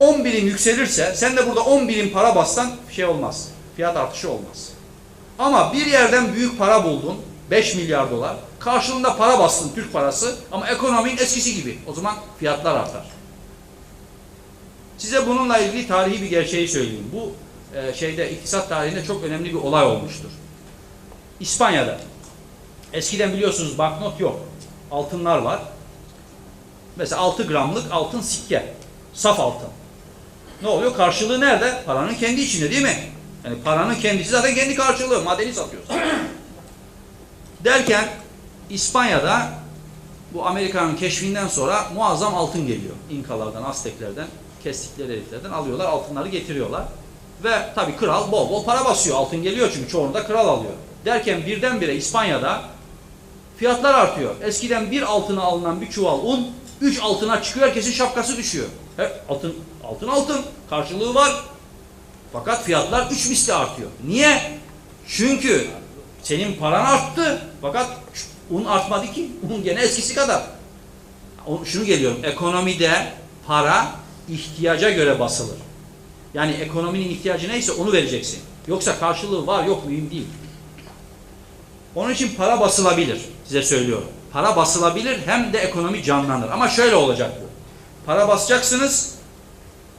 10 birim yükselirse sen de burada 10 birim para bassan şey olmaz. Fiyat artışı olmaz. Ama bir yerden büyük para buldun. 5 milyar dolar. Karşılığında para bastın Türk parası ama ekonominin eskisi gibi. O zaman fiyatlar artar. Size bununla ilgili tarihi bir gerçeği söyleyeyim. Bu e, şeyde iktisat tarihinde çok önemli bir olay olmuştur. İspanya'da eskiden biliyorsunuz banknot yok. Altınlar var. Mesela 6 gramlık altın sikke. Saf altın. Ne oluyor? Karşılığı nerede? Paranın kendi içinde değil mi? Yani paranın kendisi zaten kendi karşılığı. Madeni satıyorsun. Derken İspanya'da bu Amerika'nın keşfinden sonra muazzam altın geliyor. İnkalardan, Azteklerden, kestikleri heriflerden alıyorlar, altınları getiriyorlar. Ve tabii kral bol bol para basıyor. Altın geliyor çünkü çoğunu da kral alıyor. Derken birdenbire İspanya'da fiyatlar artıyor. Eskiden bir altına alınan bir çuval un, üç altına çıkıyor, herkesin şapkası düşüyor. He, altın, altın altın, karşılığı var. Fakat fiyatlar üç misli artıyor. Niye? Çünkü senin paran arttı fakat un artmadı ki. Un gene eskisi kadar. Şunu geliyorum. Ekonomide para ihtiyaca göre basılır. Yani ekonominin ihtiyacı neyse onu vereceksin. Yoksa karşılığı var yok mühim değil. Onun için para basılabilir. Size söylüyorum. Para basılabilir hem de ekonomi canlanır. Ama şöyle olacak bu. Para basacaksınız.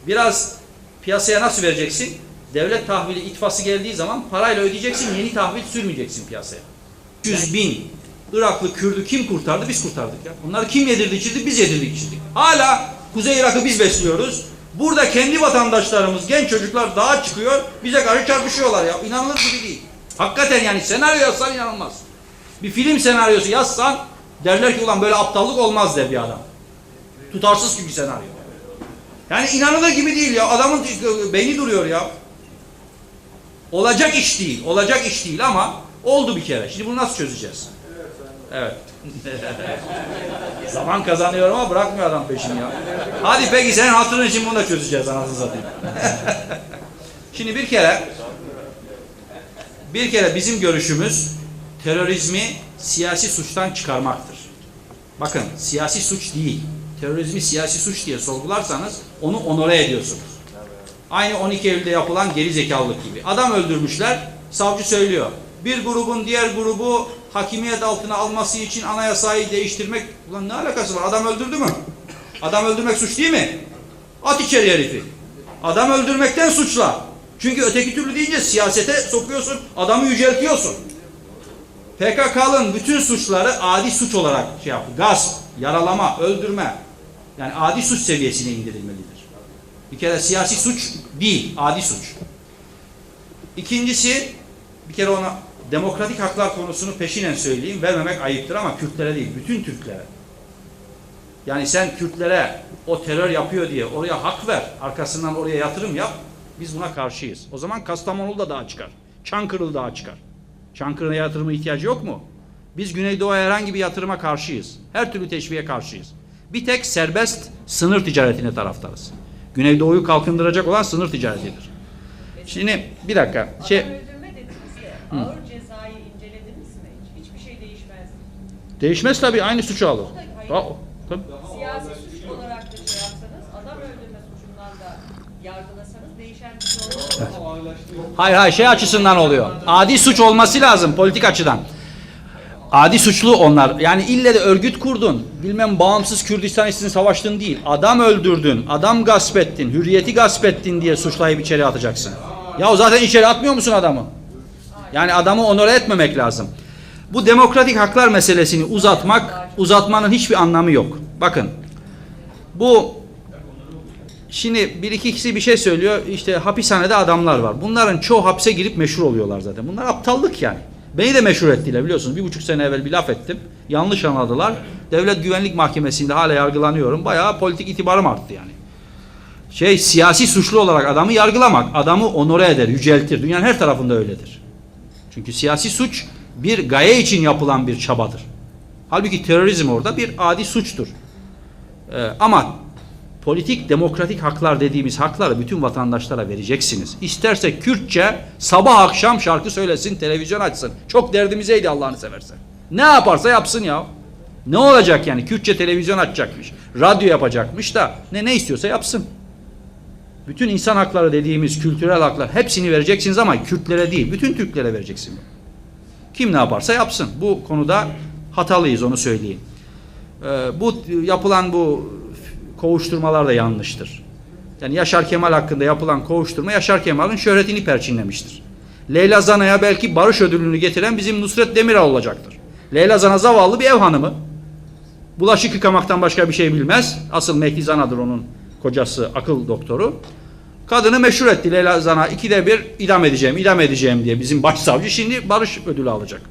Biraz piyasaya nasıl vereceksin? Devlet tahvili itfası geldiği zaman parayla ödeyeceksin. Yeni tahvil sürmeyeceksin piyasaya. 100 bin Iraklı Kürdü kim kurtardı? Biz kurtardık ya. Bunları kim yedirdi içirdi? Biz yedirdik içirdik. Hala Kuzey Irak'ı biz besliyoruz. Burada kendi vatandaşlarımız, genç çocuklar dağa çıkıyor. Bize karşı çarpışıyorlar ya. İnanılır gibi değil. Hakikaten yani senaryo yazsan inanılmaz. Bir film senaryosu yazsan derler ki ulan böyle aptallık olmaz der bir adam. Tutarsız çünkü senaryo. Yani inanılır gibi değil ya. Adamın beyni duruyor ya. Olacak iş değil. Olacak iş değil ama oldu bir kere. Şimdi bunu nasıl çözeceğiz? Evet. Zaman kazanıyorum ama bırakmıyor adam peşini ya. Hadi peki senin hatırın için bunu da çözeceğiz anasını satayım. Şimdi bir kere bir kere bizim görüşümüz terörizmi siyasi suçtan çıkarmaktır. Bakın siyasi suç değil. Terörizmi siyasi suç diye sorgularsanız onu onore ediyorsunuz. Aynı 12 Eylül'de yapılan geri zekalılık gibi. Adam öldürmüşler, savcı söylüyor. Bir grubun diğer grubu hakimiyet altına alması için anayasayı değiştirmek... Ulan ne alakası var? Adam öldürdü mü? Adam öldürmek suç değil mi? At içeri herifi. Adam öldürmekten suçla. Çünkü öteki türlü deyince siyasete sokuyorsun, adamı yüceltiyorsun. PKK'nın bütün suçları adi suç olarak şey yaptı. Gasp, yaralama, öldürme. Yani adi suç seviyesine indirilmelidir. Bir kere siyasi suç değil, adi suç. İkincisi, bir kere ona demokratik haklar konusunu peşinen söyleyeyim. Vermemek ayıptır ama Kürtlere değil, bütün Türklere. Yani sen Kürtlere o terör yapıyor diye oraya hak ver, arkasından oraya yatırım yap. Biz buna karşıyız. O zaman Kastamonu da daha çıkar. Çankırı daha çıkar. Çankırı'ya yatırıma ihtiyacı yok mu? Biz Güneydoğu'ya herhangi bir yatırıma karşıyız. Her türlü teşviğe karşıyız. Bir tek serbest sınır ticaretine taraftarız. Güneydoğu'yu kalkındıracak olan sınır ticaretidir. Şimdi bir dakika. Şey, de ağır cezayı incelediniz mi hiç? Hiçbir şey değişmez. değişmez tabii aynı suçu alır. Ha, tabii. Siyasi suç olarak da şey yapsanız, adam öldürme suçundan da yargılasanız değişen bir şey olmaz. Hayır hayır şey açısından oluyor. Adi suç olması lazım politik açıdan. Adi suçlu onlar. Yani ille de örgüt kurdun. Bilmem bağımsız Kürdistan için savaştın değil. Adam öldürdün, adam gasp ettin, hürriyeti gasp ettin diye suçlayıp içeri atacaksın. Ya o zaten içeri atmıyor musun adamı? Yani adamı onore etmemek lazım. Bu demokratik haklar meselesini uzatmak, uzatmanın hiçbir anlamı yok. Bakın. Bu Şimdi bir iki kişi bir şey söylüyor. İşte hapishanede adamlar var. Bunların çoğu hapse girip meşhur oluyorlar zaten. Bunlar aptallık yani. Beni de meşhur ettiler biliyorsunuz. Bir buçuk sene evvel bir laf ettim. Yanlış anladılar. Devlet Güvenlik Mahkemesi'nde hala yargılanıyorum. Bayağı politik itibarım arttı yani. Şey siyasi suçlu olarak adamı yargılamak, adamı onore eder, yüceltir. Dünyanın her tarafında öyledir. Çünkü siyasi suç bir gaye için yapılan bir çabadır. Halbuki terörizm orada bir adi suçtur. Ee, ama politik demokratik haklar dediğimiz hakları bütün vatandaşlara vereceksiniz. İsterse Kürtçe sabah akşam şarkı söylesin, televizyon açsın. Çok derdimizeydi Allah'ını seversen. Ne yaparsa yapsın ya. Ne olacak yani? Kürtçe televizyon açacakmış. Radyo yapacakmış da ne ne istiyorsa yapsın. Bütün insan hakları dediğimiz kültürel haklar hepsini vereceksiniz ama Kürtlere değil, bütün Türklere vereceksin. Kim ne yaparsa yapsın. Bu konuda hatalıyız onu söyleyeyim. Ee, bu yapılan bu kovuşturmalar da yanlıştır. Yani Yaşar Kemal hakkında yapılan kovuşturma Yaşar Kemal'in şöhretini perçinlemiştir. Leyla Zana'ya belki barış ödülünü getiren bizim Nusret Demirel olacaktır. Leyla Zana zavallı bir ev hanımı. Bulaşık yıkamaktan başka bir şey bilmez. Asıl Mehdi Zana'dır onun kocası, akıl doktoru. Kadını meşhur etti Leyla Zana. İkide bir idam edeceğim, idam edeceğim diye bizim başsavcı şimdi barış ödülü alacak.